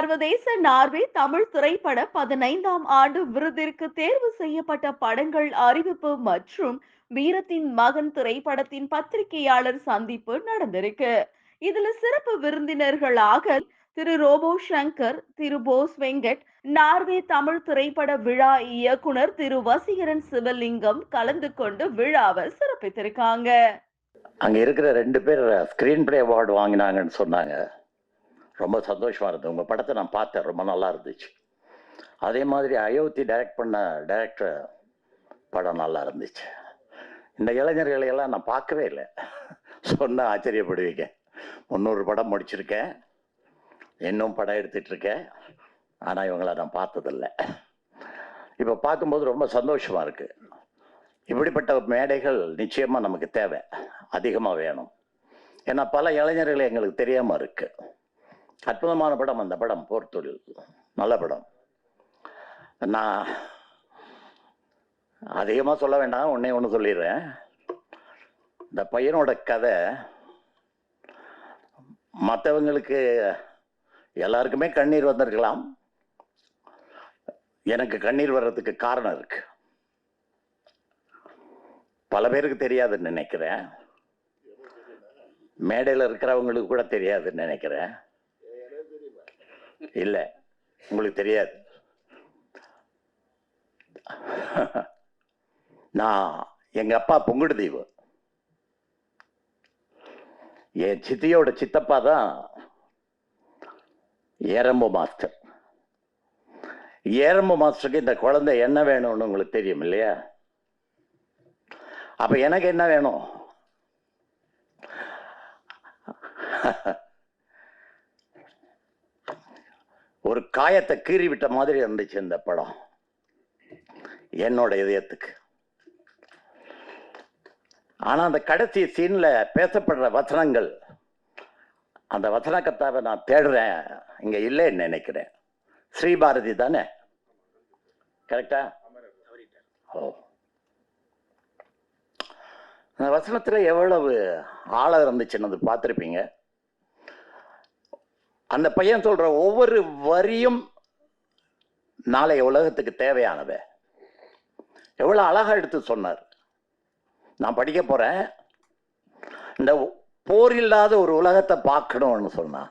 சர்வதேச நார்வே தமிழ் திரைப்பட பதினைந்தாம் ஆண்டு விருதிற்கு தேர்வு செய்யப்பட்ட படங்கள் அறிவிப்பு மற்றும் வீரத்தின் மகன் திரைப்படத்தின் பத்திரிகையாளர் சந்திப்பு நடந்திருக்கு. இதுல சிறப்பு விருந்தினர்களாக திரு ரோபோ சங்கர் திரு போஸ் வெங்கட் நார்வே தமிழ் திரைப்பட விழா இயக்குனர் திரு வசீகரன் சிவலிங்கம் கலந்து கொண்டு விழாவை சிறப்பித்திருக்காங்க. அங்க இருக்கிற ரெண்டு பேர் ஸ்கிரீன் பிளே அவார்டு வாங்கினாங்கன்னு சொன்னாங்க. ரொம்ப சந்தோஷமாக இருந்தது. உங்கள் படத்தை நான் பார்த்தேன். ரொம்ப நல்லா இருந்துச்சு. அதே மாதிரி அயோத்தி டைரக்ட் பண்ண டைரக்டர் படம் நல்லா இருந்துச்சு. இந்த இளைஞர்களையெல்லாம் நான் பார்க்கவே இல்லை. சொன்ன ஆச்சரியப்படுவீங்க. முந்நூறு படம் முடிச்சிருக்கேன். இன்னும் படம் எடுத்துட்ருக்கேன் ஆனால் இவங்கள நான் பார்த்ததில்ல. இப்போ பார்க்கும்போது ரொம்ப சந்தோஷமாக இருக்குது இப்படிப்பட்ட மேடைகள் நிச்சயமாக நமக்கு தேவை. அதிகமாக வேணும். ஏன்னா பல இளைஞர்கள் எங்களுக்கு தெரியாமல் இருக்குது அற்புதமான படம் அந்த படம் போர்த்தொழில் நல்ல படம். நான் அதிகமாக சொல்ல வேண்டாம் ஒன்றே ஒன்று சொல்லிடுறேன். இந்த பையனோட கதை மற்றவங்களுக்கு எல்லாருக்குமே கண்ணீர் வந்திருக்கலாம். எனக்கு கண்ணீர் வர்றதுக்கு காரணம் இருக்கு. பல பேருக்கு தெரியாதுன்னு நினைக்கிறேன். மேடையில் இருக்கிறவங்களுக்கு கூட தெரியாதுன்னு நினைக்கிறேன். இல்லை உங்களுக்கு தெரியாது. நான் எங்க அப்பா பொங்குடுதீவு என் சித்தியோட சித்தப்பா தான் ஏரம்பு மாஸ்டர். ஏரம்பு மாஸ்டருக்கு இந்த குழந்தை என்ன வேணும்னு உங்களுக்கு தெரியும் இல்லையா? அப்ப எனக்கு என்ன வேணும்? ஒரு காயத்தை கீறி விட்ட மாதிரி இருந்துச்சு இந்த படம். என்னோட இதயத்துக்கு. ஆனா அந்த கடைசி சீன்ல பேசப்படுற வசனங்கள் அந்த வசன கத்தாவை நான் தேடுறேன். இங்க இல்லைன்னு நினைக்கிறேன். ஸ்ரீபாரதி தானே? கரெக்டா ஓ. அந்த வசனத்துல எவ்வளவு ஆழம் இருந்துச்சுன்னு பார்த்துருப்பீங்க. அந்த பையன் சொல்ற ஒவ்வொரு வரியும் நாளைய உலகத்துக்கு தேவையானது. எவ்வளவு அழகா எடுத்து சொன்னார். நான் படிக்க போறேன். இந்த போர் இல்லாத ஒரு உலகத்தை பார்க்கணும்னு சொன்னான்